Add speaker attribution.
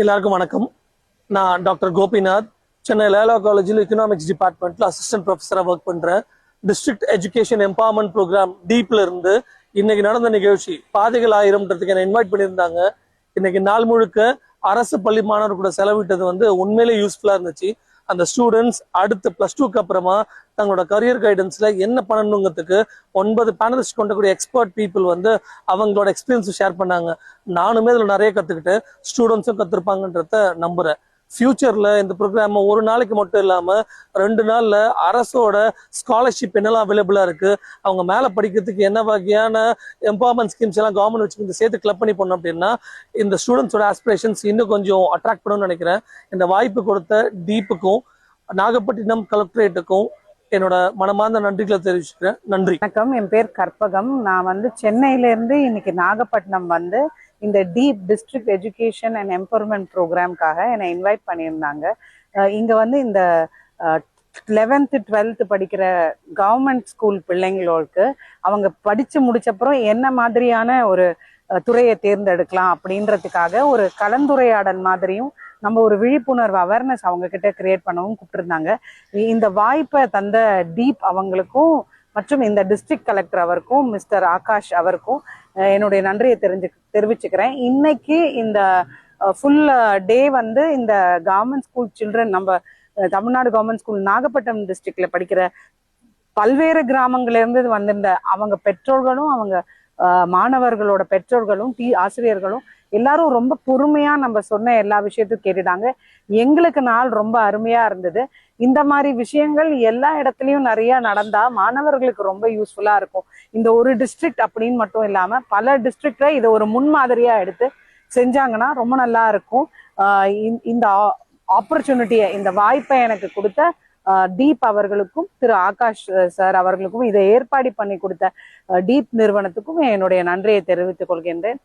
Speaker 1: எல்லாருக்கும் வணக்கம். நான் டாக்டர் கோபிநாத். சென்னை லேலா காலேஜில் எக்கனாமிக்ஸ் டிபார்ட்மெண்ட்ல அசிஸ்டன்ட் ப்ரொஃபஸராக ஒர்க் பண்றேன். டிஸ்ட்ரிக்ட் எஜுகேஷன் எம்பவர்மெண்ட் ப்ரோக்ராம் டீப்ல இருந்து இன்னைக்கு நடந்த நிகழ்ச்சி பாதைகள் ஆயிரம்ன்றதுக்கு என்ன இன்வைட் பண்ணியிருந்தாங்க. இன்னைக்கு நாள் முழுக்க அரசு பள்ளி மாணவர் கூட செலவிட்டது வந்து உண்மையிலே யூஸ்ஃபுல்லா இருந்துச்சு. அந்த ஸ்டூடெண்ட்ஸ் அடுத்து பிளஸ் டூக்கு அப்புறமா தங்களோட கரியர் கைடன்ஸ்ல என்ன பண்ணணுங்கிறதுக்கு ஒன்பது பேனலிஸ்ட் கொண்டக்கூடிய எக்ஸ்பர்ட் பீப்புள் வந்து அவங்களோட எக்ஸ்பீரியன்ஸ் ஷேர் பண்ணாங்க. நானுமே இதுல நிறைய கத்துக்கிட்டு ஸ்டூடெண்ட்ஸும் கத்திருப்பாங்கன்றத நம்புறேன். ஃபியூச்சரில் இந்த ப்ரோக்ராம் ஒரு நாளைக்கு மட்டும் இல்லாமல் ரெண்டு நாளில் அரசோட ஸ்காலர்ஷிப் என்னெல்லாம் அவைலபிளாக இருக்கு? அவங்க மேலே படிக்கிறதுக்கு என்ன வகையான எம்பவர்மெண்ட் ஸ்கீம்ஸ் எல்லாம் கவர்மெண்ட் வச்சு இந்த சேர்த்து கிளப் பண்ணி பண்ணோம் அப்படின்னா இந்த ஸ்டூடெண்ட்ஸோட ஆஸ்பிரேஷன்ஸ் இன்னும் கொஞ்சம் அட்ராக்ட் பண்ணணும்னு நினைக்கிறேன். இந்த வாய்ப்பு கொடுத்த டீப்புக்கும் நாகப்பட்டினம் கலெக்டரேட்டுக்கும் என்னோட மனமார்ந்த நன்றிகளை தெரிவிச்சுக்கிறேன். நன்றி.
Speaker 2: வணக்கம். என் பேர் கற்பகம். நான் வந்து சென்னையிலேருந்து இன்னைக்கு நாகப்பட்டினம் வந்து இந்த DEEP district education and empowerment ப்ரோக்ராம்காக என்னை இன்வைட் பண்ணியிருந்தாங்க. இங்கே வந்து இந்த லெவன்த்து டுவெல்த்து படிக்கிற கவர்மெண்ட் ஸ்கூல் பிள்ளைங்களுக்கு அவங்க படித்து முடிச்சப்புறம் என்ன மாதிரியான ஒரு துறையை தேர்ந்தெடுக்கலாம் அப்படின்றதுக்காக ஒரு கலந்துரையாடல் மாதிரியும் நம்ம ஒரு விழிப்புணர்வு அவேர்னஸ் அவங்க கிட்ட கிரியேட் பண்ணவும் கூப்பிட்டுருந்தாங்க. இந்த வாய்ப்பை தந்த டீப் அவங்களுக்கும் மற்றும் இந்த டிஸ்ட்ரிக்ட் கலெக்டர் அவருக்கும் மிஸ்டர் ஆகாஷ் அவருக்கும் என்னுடைய நன்றியை தெரிஞ்சு தெரிவிச்சுக்கிறேன். இன்னைக்கு இந்த ஃபுல் டே வந்து இந்த கவர்மெண்ட் ஸ்கூல் சில்ட்ரன் நம்ம தமிழ்நாடு கவர்மெண்ட் ஸ்கூல் நாகப்பட்டினம் டிஸ்ட்ரிக்ட்ல படிக்கிற பல்வேறு கிராமங்கள்ல இருந்து வந்திருந்த அவங்க பெற்றோர்களும் அவங்க மாணவர்களோட பெற்றோர்களும் டி ஆசிரியர்களும் எல்லாரும் ரொம்ப பொறுமையா நம்ம சொன்ன எல்லா விஷயத்தையும் கேட்டுட்டாங்க. எங்களுக்கு நாள் ரொம்ப அருமையா இருந்தது. இந்த மாதிரி விஷயங்கள் எல்லா இடத்துலயும் நிறைய நடந்தா மாணவர்களுக்கு ரொம்ப யூஸ்ஃபுல்லா இருக்கும். இந்த ஒரு டிஸ்ட்ரிக்ட் அப்படின்னு மட்டும் இல்லாம பல டிஸ்ட்ரிக்ட்ல இதை ஒரு முன்மாதிரியா எடுத்து செஞ்சாங்கன்னா ரொம்ப நல்லா இருக்கும். ஆஹ் இந்த- இந்த ஆப்பர்ச்சுனிட்டியை இந்த வாய்ப்பை எனக்கு கொடுத்த டீப் அவர்களுக்கும் திரு ஆகாஷ் சார் அவர்களுக்கும் இதை ஏற்பாடு பண்ணி கொடுத்த டீப் நிறுவனத்துக்கும் என்னுடைய நன்றியை தெரிவித்துக் கொள்கின்றேன்.